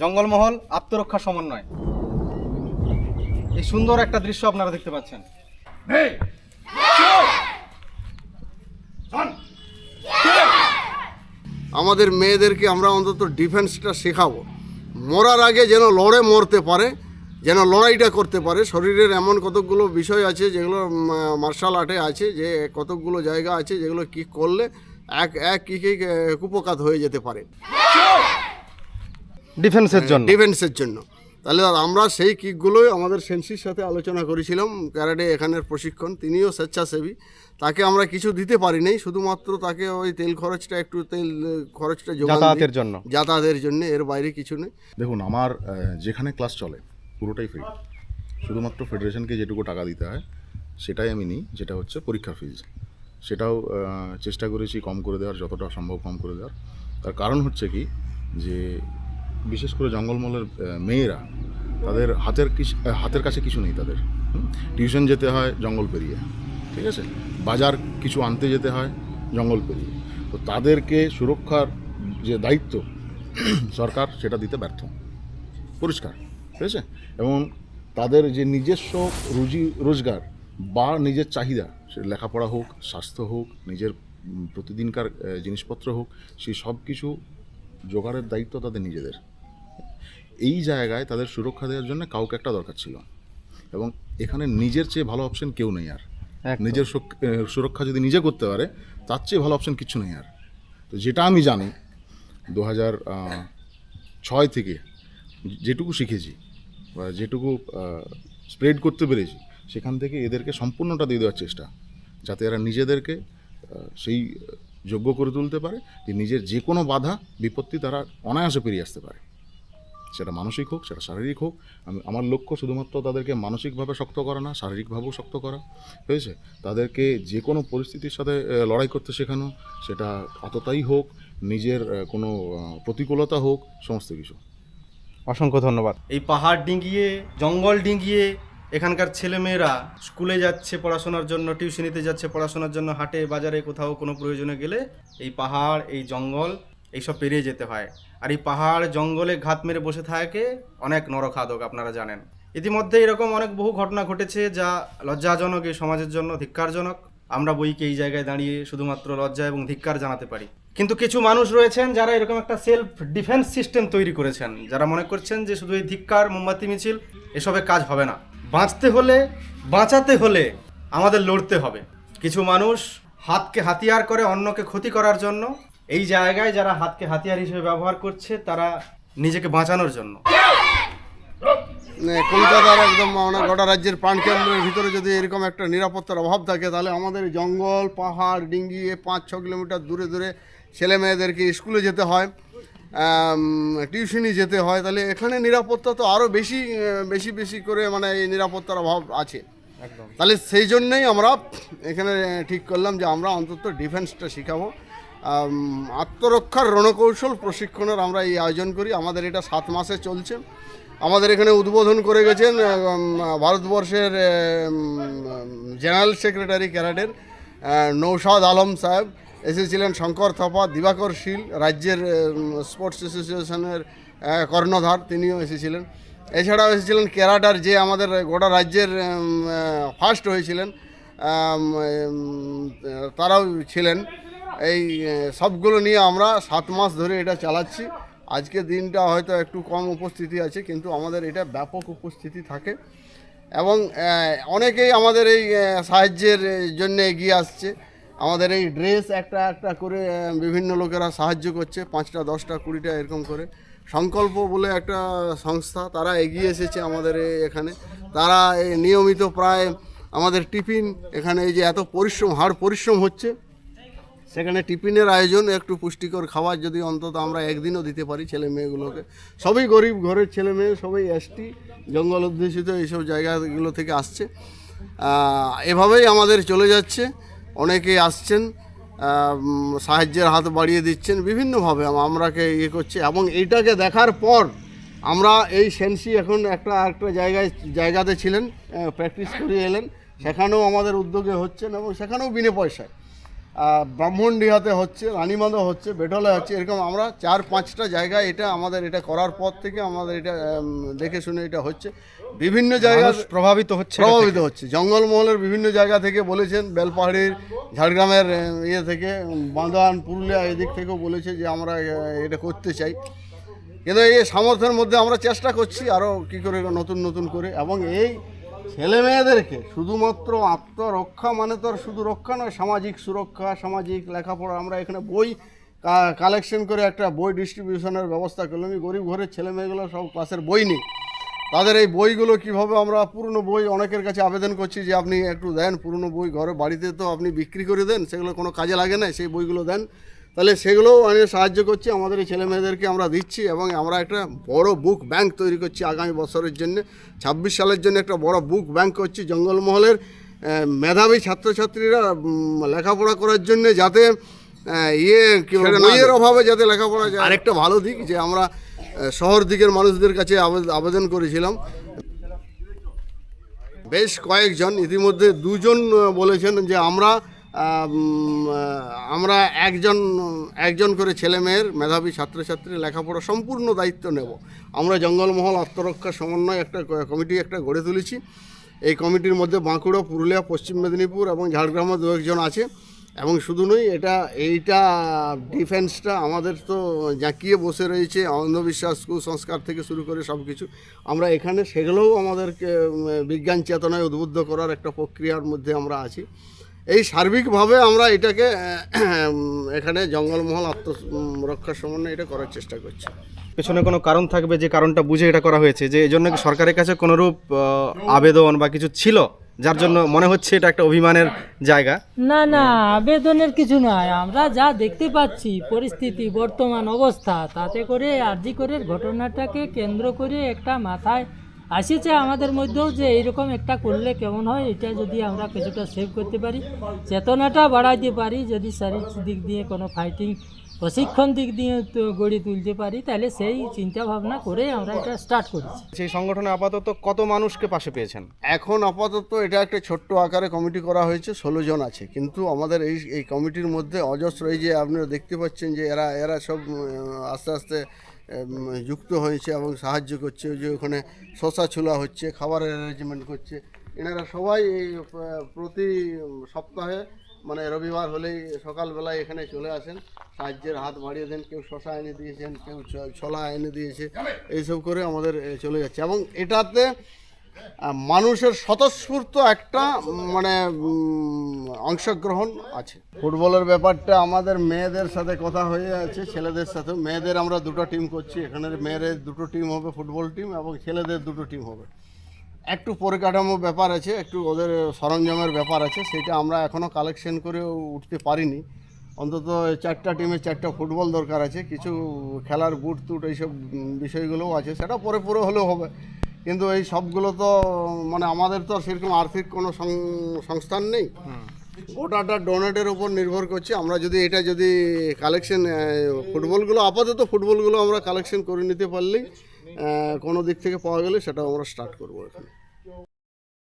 জঙ্গলমহল আত্মরক্ষা সমন্বয়। এই সুন্দর একটা দৃশ্য আপনারা দেখতে পাচ্ছেন। আমাদের মেয়েদেরকে আমরা অন্তত ডিফেন্সটা শেখাবো। মরার আগে যেন লড়ে মরতে পারে, যেন লড়াইটা করতে পারে। শরীরের এমন কতকগুলো বিষয় আছে, যেগুলো মার্শাল আর্টে আছে, যে কতকগুলো জায়গা আছে, যেগুলো কি করলে এক এক কি কি কুপকাত হয়ে যেতে পারে। ডিফেন্সের জন্য। ডিফেন্সের জন্য। তাহলে আমরা সেই কিকগুলোই আমাদের সেন্সির সাথে আলোচনা করেছিলাম ক্যারাটে এখানের প্রশিক্ষণ তিনিও স্বেচ্ছাসেবী। তাকে আমরা কিছু দিতে পারি নাই শুধুমাত্র তাকে ওই তেল খরচটা একটু তেল খরচটা যাতায়াতের জন্য। যাতায়াতের জন্য এর বাইরে কিছু নেই। দেখুন আমার যেখানে ক্লাস চলে পুরোটাই ফ্রি শুধুমাত্র ফেডারেশনকে যেটুকু টাকা দিতে হয় সেটাই আমি নিই যেটা হচ্ছে পরীক্ষা ফিজ সেটাও চেষ্টা করেছি কম করে দেওয়ার যতটা সম্ভব কম করে দেওয়ার। তার কারণ হচ্ছে কি যে বিশেষ করে জঙ্গলমলের মেয়েরা, তাদের হাতের হাতের কাছে কিছু নেই তাদের টিউশন যেতে হয়, জঙ্গল পেরিয়ে, ঠিক আছে? বাজার কিছু আনতে যেতে হয়, জঙ্গল পেরিয়ে। তো তাদেরকে সুরক্ষার যে দায়িত্ব, সরকার সেটা দিতে ব্যর্থ। পরিষ্কার, ঠিক আছে? এবং তাদের যে নিজস্ব রুজি, রোজগার বা নিজের চাহিদা, সে লেখাপড়া হোক, স্বাস্থ্য হোক, নিজের প্রতিদিনকার জিনিসপত্র হোক, সেই সব কিছু জোগাড়ের দায়িত্ব তাদের নিজেদের। এই জায়গায় তাদের সুরক্ষা দেওয়ার জন্য কাউকে একটা দরকার ছিল। এবং এখানে নিজের চেয়ে ভালো অপশন কেউ নেই আর। নিজের সুরক্ষা যদি নিজে করতে পারে তার চেয়ে ভালো অপশন কিচ্ছু নেই আর। তো যেটা আমি জানি দু হাজার ছয় থেকে যেটুকু শিখেছি বা যেটুকু স্প্রেড করতে পেরেছি সেখান থেকে এদেরকে সম্পূর্ণটা দিয়ে দেওয়ার চেষ্টা। যাতে এরা নিজেদেরকে সেই যোগ্য করে তুলতে পারে যে নিজের যে কোনো বাধা বিপত্তি তারা অনায়াসে পেরিয়ে আসতে পারে। সেটা মানসিক হোক সেটা শারীরিক হোক আমি আমার লক্ষ্য শুধুমাত্র তাদেরকে মানসিকভাবে শক্ত করা না শারীরিকভাবেও শক্ত করা হয়েছে তাদেরকে যে কোনো পরিস্থিতির সাথে লড়াই করতে শেখানো সেটা আততাই হোক নিজের কোনো প্রতিকূলতা হোক সমস্ত কিছু। অসংখ্য ধন্যবাদ। এই পাহাড় ডিঙ্গিয়ে জঙ্গল ডিঙ্গিয়ে এখানকার ছেলেমেয়েরা স্কুলে যাচ্ছে পড়াশোনার জন্য টিউশনিতে যাচ্ছে পড়াশোনার জন্য হাটে বাজারে কোথাও কোনো প্রয়োজনে গেলে এই পাহাড় এই জঙ্গল এইসব পেরিয়ে যেতে হয়। আর এই পাহাড়, জঙ্গলে ঘাত মেরে বসে থাকে অনেক নরখাদক, আপনারা জানেন। ইতিমধ্যে এরকম অনেক বহু ঘটনা ঘটেছে যা লজ্জাজনক এই সমাজের জন্য ধিক্কারজনক। আমরা বইকে এই জায়গায় দাঁড়িয়ে শুধুমাত্র লজ্জা এবং ধিক্কার জানাতে পারি। কিন্তু কিছু মানুষ রয়েছেন যারা এরকম একটা সেলফ ডিফেন্স সিস্টেম তৈরি করেছেন, যারা মনে করছেন যে শুধু এই ধিক্কার, মোমবাতি, মিছিল, এসবে কাজ হবে না। বাঁচতে হলে, বাঁচাতে হলে আমাদের লড়তে হবে। কিছু মানুষ হাতকে হাতিয়ার করে অন্যকে ক্ষতি করার জন্য এই জায়গায় যারা হাতকে হাতিয়ার হিসেবে ব্যবহার করছে তারা নিজেকে বাঁচানোর জন্য। মানে কলকাতার একদম মানে গোটা রাজ্যের প্রাণকেন্দ্রের ভিতরে যদি এরকম একটা নিরাপত্তার অভাব থাকে তাহলে আমাদের জঙ্গল পাহাড় ডিঙ্গি এ পাঁচ ছ কিলোমিটার দূরে দূরে ছেলে মেয়েদেরকে স্কুলে যেতে হয় টিউশনি যেতে হয় তাহলে এখানে নিরাপত্তা তো আরও বেশি বেশি বেশি করে মানে এই নিরাপত্তার অভাব আছে। একদম। তাহলে সেই জন্যেই আমরা এখানে ঠিক করলাম যে আমরা অন্তত ডিফেন্সটা শেখাবো। আত্মরক্ষার রণকৌশল প্রশিক্ষণের আমরা এই আয়োজন করি। আমাদের এটা সাত মাসে চলছে। আমাদের এখানে উদ্বোধন করে গেছেন ভারতবর্ষের জেনারেল সেক্রেটারি ক্যারাটের নৌশাদ আলম সাহেব। এসেছিলেন শঙ্কর থাপা, দিবাকর শীল, রাজ্যের স্পোর্টস অ্যাসোসিয়েশনের কর্ণধার, তিনিও এসেছিলেন। এছাড়াও এসেছিলেন ক্যারাটার যে আমাদের গোটা রাজ্যের ফার্স্ট হয়েছিলেন। তারাও ছিলেন। এই সবগুলো নিয়ে আমরা সাত মাস ধরে এটা চালাচ্ছি। আজকে দিনটা হয়তো একটু কম উপস্থিতি আছে, কিন্তু আমাদের এটা ব্যাপক উপস্থিতি থাকে। এবং অনেকেই আমাদের এই সাহায্যের জন্য এগিয়ে আসছে। আমাদের এই ড্রেস একটা একটা করে বিভিন্ন লোকেরা সাহায্য করছে, পাঁচটা, দশটা, কুড়িটা এরকম করে। সংকল্প বলে একটা সংস্থা, তারা এগিয়ে এসেছে আমাদের এখানে। তারা নিয়মিত প্রায় আমাদের টিফিন, এখানে এই যে এত পরিশ্রম, হাড় পরিশ্রম হচ্ছে। সেখানে টিফিনের আয়োজন, একটু পুষ্টিকর খাবার যদি অন্তত আমরা একদিনও দিতে পারি ছেলে মেয়েগুলোকে। সবই গরিব ঘরের ছেলে মেয়ে, সবাই এসটি জঙ্গল অধ্যুষিত এইসব জায়গাগুলো থেকে আসছে। এভাবেই আমাদের চলে যাচ্ছে। অনেকেই আসছেন সাহায্যের হাত বাড়িয়ে দিচ্ছেন, বিভিন্নভাবে আমরাকে ইয়ে করছে এবং এইটাকে দেখার পর আমরা এই সেন্সি এখন একটা একটা জায়গায়, জায়গাতে ছিলেন প্র্যাকটিস করে এলেন। সেখানেও আমাদের উদ্যোগে হচ্ছেন এবং সেখানেও বিনে পয়সায়। ব্রাহ্মণডিহাতে হচ্ছে রানীমাদা হচ্ছে বেটলে হচ্ছে এরকম আমরা চার পাঁচটা জায়গায় এটা আমাদের এটা করার পর থেকে আমাদের এটা দেখে শুনে এটা হচ্ছে। বিভিন্ন জায়গা প্রভাবিত হচ্ছে প্রভাবিত হচ্ছে। জঙ্গলমহলের বিভিন্ন জায়গা থেকে বলেছেন বেলপাহাড়ির ঝাড়গ্রামের ইয়ে থেকে বাঁদান পুরুলিয়া এদিক থেকেও বলেছে যে আমরা এটা করতে চাই। কিন্তু এই সামর্থ্যের মধ্যে আমরা চেষ্টা করছি আরও কী করে নতুন নতুন করে। এবং এই ছেলে মেয়েদেরকে শুধুমাত্র আত্মরক্ষা মানে তো আর শুধু রক্ষা নয়, সামাজিক সুরক্ষা, সামাজিক লেখাপড়া। আমরা এখানে বই কালেকশন করে একটা বই ডিস্ট্রিবিউশনের ব্যবস্থা করলাম। এই গরিব ঘরের ছেলে মেয়েগুলো সব ক্লাসের বই নেই। তাদের এই বইগুলো কীভাবে আমরা পুরনো বই, অনেকের কাছে আবেদন করছি যে আপনি একটু দেন, পুরনো বই ঘরে বাড়িতে তো আপনি বিক্রি করে দেন, সেগুলো কোনো কাজে লাগে না, সেই বইগুলো দেন। তাহলে সেগুলোও অনেক সাহায্য করছি আমাদের এই ছেলে মেয়েদেরকে আমরা দিচ্ছি এবং আমরা একটা বড় বুক ব্যাংক তৈরি করছি আগামী বছরের জন্য। ছাব্বিশ সালের জন্য একটা বড় বুক ব্যাংক করছি জঙ্গলমহলের মেধাবী ছাত্রছাত্রীরা লেখাপড়া করার জন্য যাতে ইয়ে কি বইয়ের অভাবে যাতে লেখাপড়া যায়। আরেকটা ভালো দিক যে আমরা শহর দিকের মানুষদের কাছে আবে- আবেদন করেছিলাম। বেশ কয়েকজন ইতিমধ্যে দুজন বলেছেন যে আমরা আমরা একজন একজন করে ছেলে মেয়ের মেধাবী ছাত্রছাত্রী লেখাপড়া সম্পূর্ণ দায়িত্ব নেব। আমরা জঙ্গলমহল আত্মরক্ষা সমন্বয় একটা কমিটি একটা গড়ে তুলেছি। এই কমিটির মধ্যে বাঁকুড়া, পুরুলিয়া, পশ্চিম মেদিনীপুর এবং ঝাড়গ্রামে দু একজন আছে। এবং শুধু নয়, এটা, এইটা ডিফেন্সটা আমাদের তো জাঁকিয়ে বসে রয়েছে, অন্ধবিশ্বাস, কুসংস্কার থেকে শুরু করে সব কিছু আমরা এখানে সেগুলোও আমাদেরকে বিজ্ঞান চেতনায় উদ্বুদ্ধ করার একটা প্রক্রিয়ার মধ্যে আমরা আছি। এই সার্বিকভাবে আমরা এটাকে এখানে জঙ্গলমহল আত্মরক্ষার সমন্বয়ে এটা করার চেষ্টা করছি। পেছনে কোনো কারণ থাকবে যে কারণটা বুঝে এটা করা হয়েছে যে এই জন্য কি সরকারের কাছে কোনোরূপ আবেদন বা কিছু ছিল যার জন্য মনে হচ্ছে এটা একটা অভিমানের জায়গা? না না আবেদনের কিছু নয়। আমরা যা দেখতে পাচ্ছি পরিস্থিতি বর্তমান অবস্থা তাতে করে আরজি করে ঘটনাটাকে কেন্দ্র করে একটা মাথায় আসেছে আমাদের মধ্যেও যে এইরকম একটা করলে কেমন হয় এটা যদি আমরা কিছুটা সেভ করতে পারি। চেতনাটা বাড়াইতে পারি যদি শারীরিক দিক দিয়ে কোনো ফাইটিং প্রশিক্ষণ দিক দিয়ে তো গড়ে তুলতে পারি তাহলে সেই চিন্তা ভাবনা করে আমরা এটা স্টার্ট করেছি। সেই সংগঠনে আপাতত কত মানুষকে পাশে পেয়েছেন? এখন আপাতত এটা একটা ছোট্ট আকারে কমিটি করা হয়েছে ষোলো জন আছে। কিন্তু আমাদের এই এই কমিটির মধ্যে অজস্র এই যে আপনারা দেখতে পাচ্ছেন যে এরা এরা সব আস্তে আস্তে যুক্ত হয়েছে এবং সাহায্য করছে। যে ওখানে শশা ছোলা হচ্ছে, খাবারের অ্যারেঞ্জমেন্ট করছে। এনারা সবাই প্রতি সপ্তাহে মানে রবিবার হলেই সকালবেলায় এখানে চলে আসেন। সাহায্যের হাত বাড়িয়ে দেন, কেউ শশা এনে দিয়েছেন, কেউ ছোলা এনে দিয়েছে। এইসব করে আমাদের চলে যাচ্ছে। এবং এটাতে মানুষের স্বতঃস্ফূর্ত একটা মানে অংশগ্রহণ আছে। ফুটবলের ব্যাপারটা আমাদের মেয়েদের সাথে কথা হয়ে আছে, ছেলেদের সাথে মেয়েদের আমরা দুটো টিম করছি, এখানে মেয়েদের দুটো টিম হবে, ফুটবল টিম এবং ছেলেদের দুটো টিম হবে। একটু পরিকাঠামো ব্যাপার আছে, একটু ওদের সরঞ্জামের ব্যাপার আছে, সেটা আমরা এখনও কালেকশন করে উঠতে পারিনি। অন্তত চারটা টিমের চারটা ফুটবল দরকার আছে, কিছু খেলার বুট টুট এইসব বিষয়গুলোও আছে, সেটা পরে পরে হলেও হবে। কিন্তু এই সবগুলো তো মানে আমাদের তো সেরকম আর্থিক কোনো সংস্থান নেই। ওটাটা ডোনেটের উপর নির্ভর করছে। আমরা যদি এটা যদি কালেকশন ফুটবলগুলো, আপাতত ফুটবলগুলো আমরা কালেকশন করে নিতে পারলেই কোনো দিক থেকে পাওয়া গেলে সেটা আমরা স্টার্ট করব এখানে।